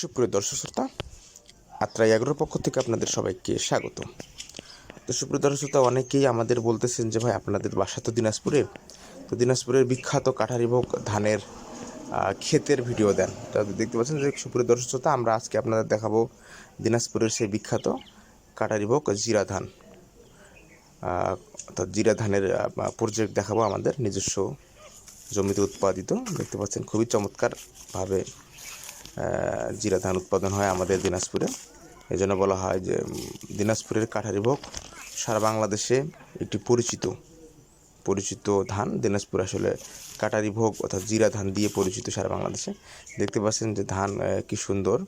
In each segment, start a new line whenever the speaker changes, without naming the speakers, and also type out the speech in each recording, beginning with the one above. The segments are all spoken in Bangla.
সুপ্রিয় দর্শক শ্রোতা, আত্রাই এগারোর পক্ষ থেকে আপনাদের সবাইকে স্বাগত। তো সুপ্রিয় দর্শক শ্রোতা, অনেকেই আমাদের বলতেছেন যে, ভাই, আপনাদের বাসা তো দিনাজপুরে। তো দিনাজপুরের বিখ্যাত কাঠারিভোগ ধানের ক্ষেতের ভিডিও দেন। তো দেখতে পাচ্ছেন যে, সুপ্রিয় দর্শক শ্রোতা, আমরা আজকে আপনাদের দেখাবো দিনাজপুরের সেই বিখ্যাত কাঠারিভোগ জিরা ধান। অর্থাৎ জিরা ধানের প্রজেক্ট দেখাবো আমাদের নিজস্ব জমিতে উৎপাদিত। দেখতে পাচ্ছেন খুবই চমৎকারভাবে জিরা ধান উৎপাদন হয় আমাদের দিনাজপুরে। এই জন্য বলা হয় যে দিনাজপুরের কাঠারিভোগ সারা বাংলাদেশে একটি পরিচিত পরিচিত ধান। দিনাজপুর আসলে কাটারি ভোগ অর্থাৎ জিরা ধান দিয়ে পরিচিত সারা বাংলাদেশে। দেখতে পাচ্ছেন যে ধান কি সুন্দর।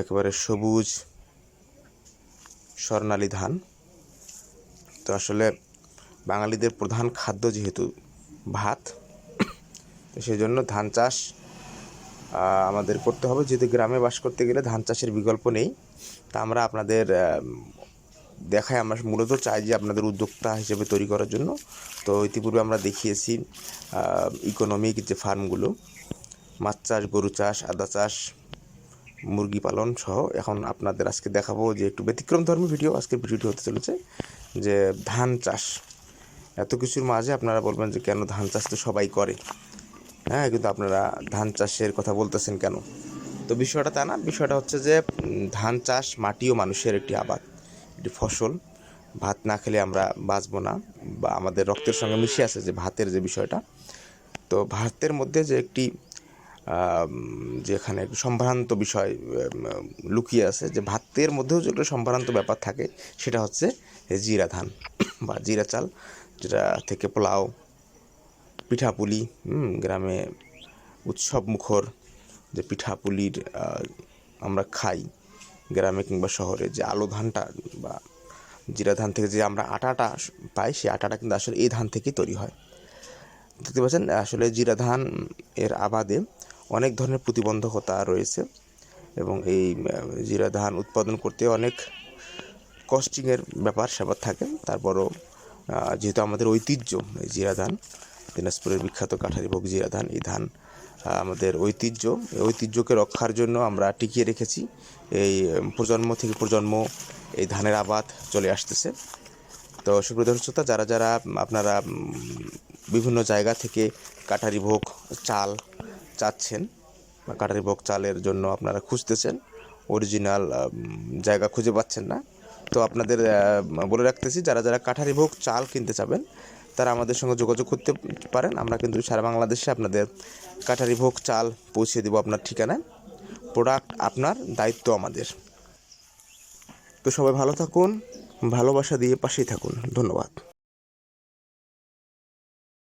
একেবারে সবুজ, স্বর্ণালী ধান। তো আসলে বাঙালিদের প্রধান খাদ্য যেহেতু ভাত সেই জন্য ধান চাষ আমাদের করতে হবে। যেহেতু গ্রামে বাস করতে গেলে ধান চাষের বিকল্প নেই, তা আমরা আপনাদের দেখাই। আমরা মূলত চাই যে আপনাদের উদ্যোক্তা হিসেবে তৈরি করার জন্য। তো ইতিপূর্বে আমরা দেখিয়েছি ইকোনমিক যে ফার্মগুলো, মাছ চাষ, গরু চাষ, আদা চাষ, মুরগি পালন সহ। এখন আপনাদের আজকে দেখাবো যে একটু ব্যতিক্রম ধর্মী ভিডিও আজকের ভিডিওটি হতে চলেছে, যে ধান চাষ। এত কিছুর মাঝে আপনারা বলবেন যে কেন ধান চাষ তো সবাই করে? হ্যাঁ কিন্তু আপনারা ধান চাষের কথা বলতেছেন কেন? তো বিষয়টা তা না বিষয়টা হচ্ছে যে ধান চাষ মাটিও মানুষের একটি আবাদ একটি ফসল। ভাত না খেলে আমরা বাঁচবো না বা আমাদের রক্তের সঙ্গে মিশে আছে যে ভাতের যে বিষয়টা। তো ভাতের মধ্যে যে একটি আম, যে এখানে সম্ভ্রান্ত বিষয় লুকিয়ে আছে যে ভাতের মধ্যেও যে একটা সম্ভ্রান্ত ব্যাপার থাকে সেটা হচ্ছে জিরা ধান বা জিরা চাল যেটা থেকে পোলাও পিঠাপুলি গ্রামে উৎসব মুখর যে পিঠাপুলির আমরা খাই, গ্রামে কিংবা শহরে যে আলো ধানটা বা জিরা ধান থেকে যে আমরা আটাটা পাই, সেই আটাটা কিন্তু আসলে এই ধান থেকেই তৈরি হয়। দেখতে পাচ্ছেন, আসলে জিরা ধান এর আবাদে অনেক ধরনের প্রতিবন্ধকতা রয়েছে এবং এই জিরা ধান উৎপাদন করতে অনেক কস্টিংয়ের ব্যাপার স্যাপার থাকে। তারপরও যেহেতু আমাদের ঐতিহ্য জিরা ধান দিনাজপুরের বিখ্যাত কাঠারিভোগ জিরা ধান, এই ধান আমাদের ঐতিহ্য। এই ঐতিহ্যকে রক্ষার জন্য আমরা টিকিয়ে রেখেছি। এই প্রজন্ম থেকে প্রজন্ম এই ধানের আবাদ চলে আসতেছে। তো শ্রোতা, যারা যারা আপনারা বিভিন্ন জায়গা থেকে কাটারি ভোগ চাল চাচ্ছেন বা কাটারি ভোগ চালের জন্য আপনারা খুঁজতেছেন, অরিজিনাল জায়গা খুঁজে পাচ্ছেন না। তো আপনাদের বলে রাখতেছি, যারা যারা কাঠারি ভোগ চাল কিনতে চাবেন তারা আমাদের সঙ্গে যোগাযোগ করতে পারেন। আমরা কিন্তু সারা বাংলাদেশে আপনাদের কাঠারি ভোগ, চাল পৌঁছে দেবো আপনার ঠিকানায়। প্রোডাক্ট আপনার দায়িত্ব আমাদের। তো সবাই ভালো থাকুন, ভালোবাসা দিয়ে পাশেই থাকুন। ধন্যবাদ।